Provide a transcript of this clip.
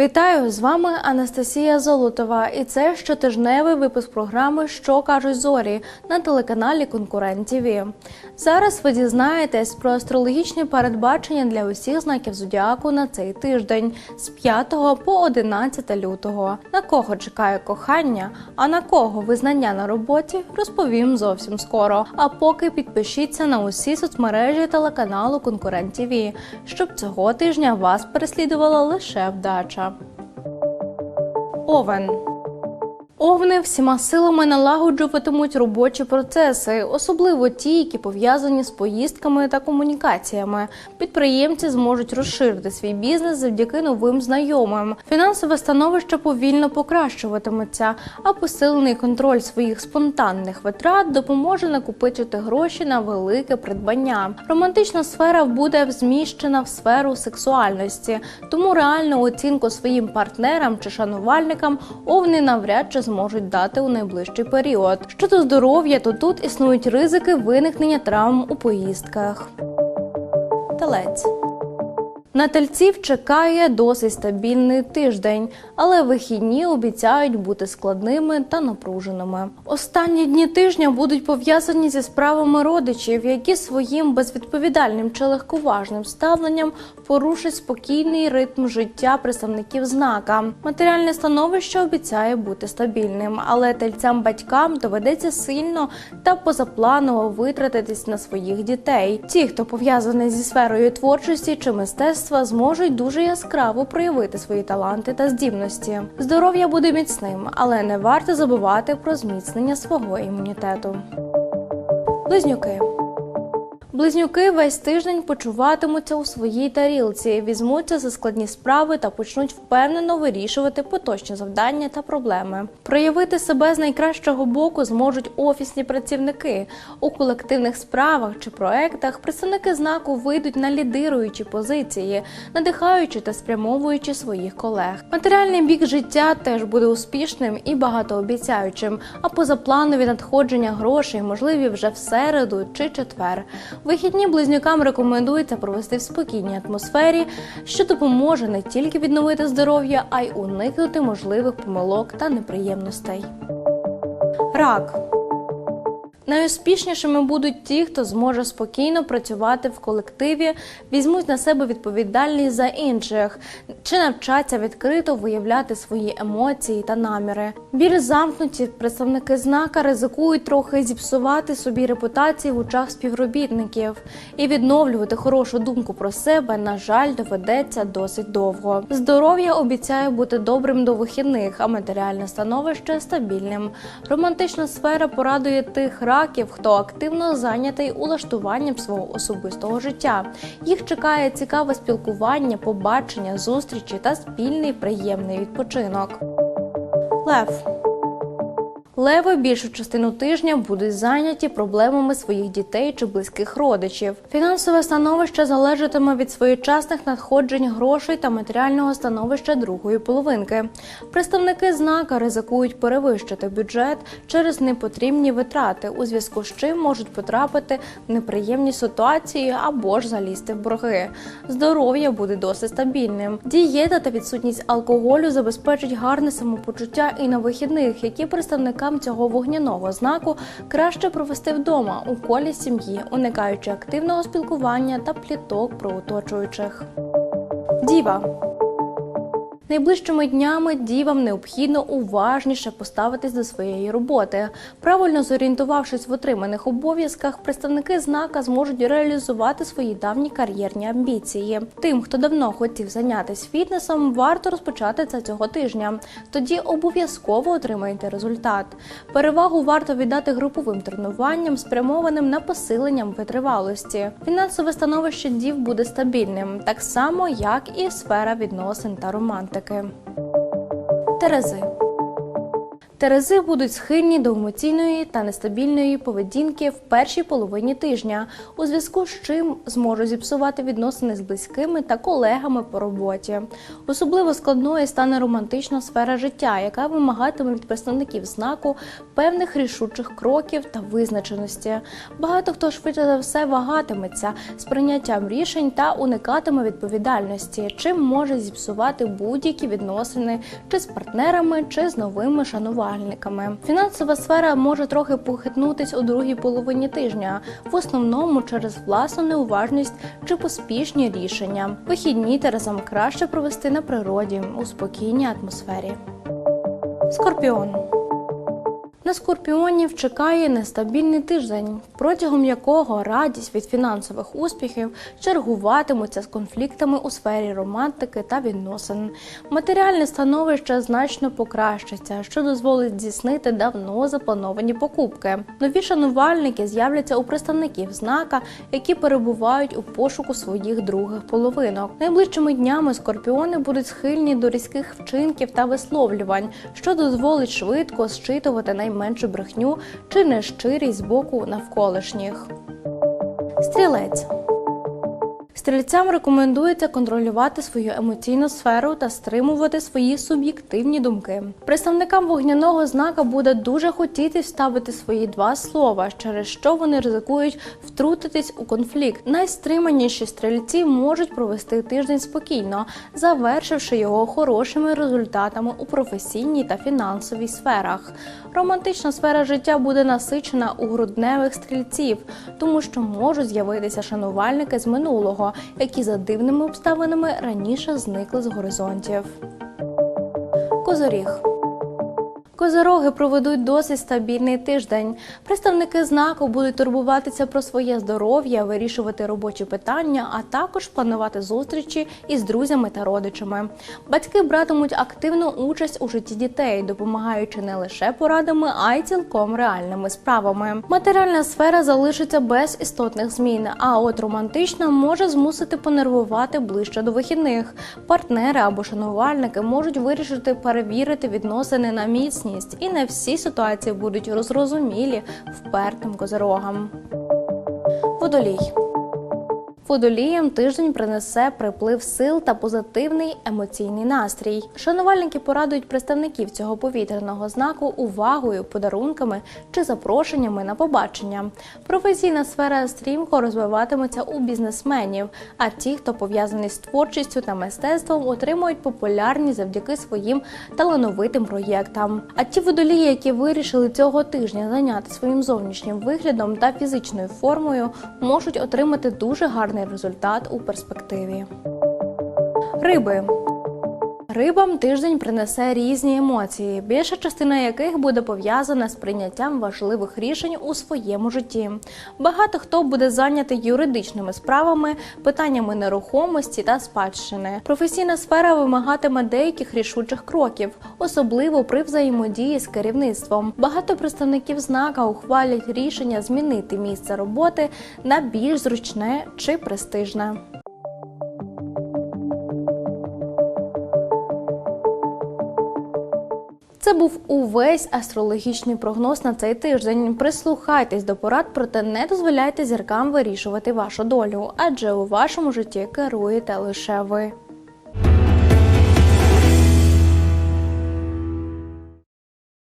Вітаю з вами Анастасія Золотова, і це щотижневий випуск програми Що кажуть зорі на телеканалі Конкурент ТВ. Зараз ви дізнаєтесь про астрологічні передбачення для усіх знаків зодіаку на цей тиждень з 5 по 11 лютого. На кого чекає кохання, а на кого визнання на роботі, розповім зовсім скоро. А поки підпишіться на усі соцмережі телеканалу Конкурент ТВ, щоб цього тижня вас переслідувала лише вдача. oven. Овни всіма силами налагоджуватимуть робочі процеси, особливо ті, які пов'язані з поїздками та комунікаціями. Підприємці зможуть розширити свій бізнес завдяки новим знайомим. Фінансове становище повільно покращуватиметься, а посилений контроль своїх спонтанних витрат допоможе накопичити гроші на велике придбання. Романтична сфера буде зміщена в сферу сексуальності, тому реальну оцінку своїм партнерам чи шанувальникам овни навряд чи зможуть дати у найближчий період. Щодо здоров'я, то тут існують ризики виникнення травм у поїздках. Телець. На тельців чекає досить стабільний тиждень, але вихідні обіцяють бути складними та напруженими. Останні дні тижня будуть пов'язані зі справами родичів, які своїм безвідповідальним чи легковажним ставленням порушать спокійний ритм життя представників знака. Матеріальне становище обіцяє бути стабільним, але тельцям батькам доведеться сильно та позапланово витратитись на своїх дітей. Ті, хто пов'язаний зі сферою творчості чи мистецтва, зможуть дуже яскраво проявити свої таланти та здібності. Здоров'я буде міцним, але не варто забувати про зміцнення свого імунітету. Близнюки. Близнюки весь тиждень почуватимуться у своїй тарілці, візьмуться за складні справи та почнуть впевнено вирішувати поточні завдання та проблеми. Проявити себе з найкращого боку зможуть офісні працівники у колективних справах чи проектах. Представники знаку вийдуть на лідируючі позиції, надихаючи та спрямовуючи своїх колег. Матеріальний бік життя теж буде успішним і багатообіцяючим. А позапланові надходження грошей можливі вже в середу чи четвер. Вихідні близнюкам рекомендується провести в спокійній атмосфері, що допоможе не тільки відновити здоров'я, а й уникнути можливих помилок та неприємностей. Рак. Найуспішнішими будуть ті, хто зможе спокійно працювати в колективі, візьмуть на себе відповідальність за інших, чи навчаться відкрито виявляти свої емоції та наміри. Більш замкнуті представники знака ризикують трохи зіпсувати собі репутацію в очах співробітників і відновлювати хорошу думку про себе, на жаль, доведеться досить довго. Здоров'я обіцяє бути добрим до вихідних, а матеріальне становище стабільним. Романтична сфера порадує тих раків, хто активно зайнятий улаштуванням свого особистого життя. Їх чекає цікаве спілкування, побачення, зустрічі та спільний приємний відпочинок. Лев. Леви більшу частину тижня будуть зайняті проблемами своїх дітей чи близьких родичів. Фінансове становище залежатиме від своєчасних надходжень грошей та матеріального становища другої половинки. Представники знака ризикують перевищити бюджет через непотрібні витрати, у зв'язку з чим можуть потрапити в неприємні ситуації або ж залізти в борги. Здоров'я буде досить стабільним. Дієта та відсутність алкоголю забезпечить гарне самопочуття і на вихідних, які представникам цього вогняного знаку краще провести вдома у колі сім'ї, уникаючи активного спілкування та пліток про оточуючих. Діва. Найближчими днями дівам необхідно уважніше поставитись до своєї роботи. Правильно зорієнтувавшись в отриманих обов'язках, представники знака зможуть реалізувати свої давні кар'єрні амбіції. Тим, хто давно хотів зайнятися фітнесом, варто розпочати це цього тижня. Тоді обов'язково отримаєте результат. Перевагу варто віддати груповим тренуванням, спрямованим на посилення витривалості. Фінансове становище дів буде стабільним, так само як і сфера відносин та романтики. Терези. Терези будуть схильні до емоційної та нестабільної поведінки в першій половині тижня, у зв'язку з чим зможуть зіпсувати відносини з близькими та колегами по роботі. Особливо складною стане романтична сфера життя, яка вимагатиме від представників знаку певних рішучих кроків та визначеності. Багато хто швидше за все вагатиметься з прийняттям рішень та уникатиме відповідальності, чим може зіпсувати будь-які відносини чи з партнерами, чи з новими шанувальниками. Фінансова сфера може трохи похитнутись у другій половині тижня, в основному через власну неуважність чи поспішні рішення. Вихідні терезам краще провести на природі у спокійній атмосфері. Скорпіон. На скорпіонів чекає нестабільний тиждень, протягом якого радість від фінансових успіхів чергуватимуться з конфліктами у сфері романтики та відносин. Матеріальне становище значно покращиться, що дозволить здійснити давно заплановані покупки. Нові шанувальники з'являться у представників знака, які перебувають у пошуку своїх других половинок. Найближчими днями скорпіони будуть схильні до різких вчинків та висловлювань, що дозволить швидко зчитувати найменшу брехню чи нещирість з боку навколишніх. Стрілець. Стрільцям рекомендується контролювати свою емоційну сферу та стримувати свої суб'єктивні думки. Представникам вогняного знака буде дуже хотіти вставити свої два слова, через що вони ризикують втрутитись у конфлікт. Найстриманіші стрільці можуть провести тиждень спокійно, завершивши його хорошими результатами у професійній та фінансовій сферах. Романтична сфера життя буде насичена у грудневих стрільців, тому що можуть з'явитися шанувальники з минулого, які за дивними обставинами раніше зникли з горизонтів. Козоріг. Козороги проведуть досить стабільний тиждень. Представники знаку будуть турбуватися про своє здоров'я, вирішувати робочі питання, а також планувати зустрічі із друзями та родичами. Батьки братимуть активну участь у житті дітей, допомагаючи не лише порадами, а й цілком реальними справами. Матеріальна сфера залишиться без істотних змін, а от романтична може змусити понервувати ближче до вихідних. Партнери або шанувальники можуть вирішити перевірити відносини на міцність, і не всі ситуації будуть розрозумілі впертим козирогам. Водолій. Водоліям тиждень принесе приплив сил та позитивний емоційний настрій. Шанувальники порадують представників цього повітряного знаку увагою, подарунками чи запрошеннями на побачення. Професійна сфера стрімко розвиватиметься у бізнесменів. А ті, хто пов'язаний з творчістю та мистецтвом, отримують популярність завдяки своїм талановитим проєктам. А ті водолії, які вирішили цього тижня зайняти своїм зовнішнім виглядом та фізичною формою, можуть отримати дуже гарний результат у перспективі. Риби. Рибам тиждень принесе різні емоції, більша частина яких буде пов'язана з прийняттям важливих рішень у своєму житті. Багато хто буде зайнятий юридичними справами, питаннями нерухомості та спадщини. Професійна сфера вимагатиме деяких рішучих кроків, особливо при взаємодії з керівництвом. Багато представників знака ухвалять рішення змінити місце роботи на більш зручне чи престижне. Це був увесь астрологічний прогноз на цей тиждень. Прислухайтесь до порад, проте не дозволяйте зіркам вирішувати вашу долю, адже у вашому житті керуєте лише ви.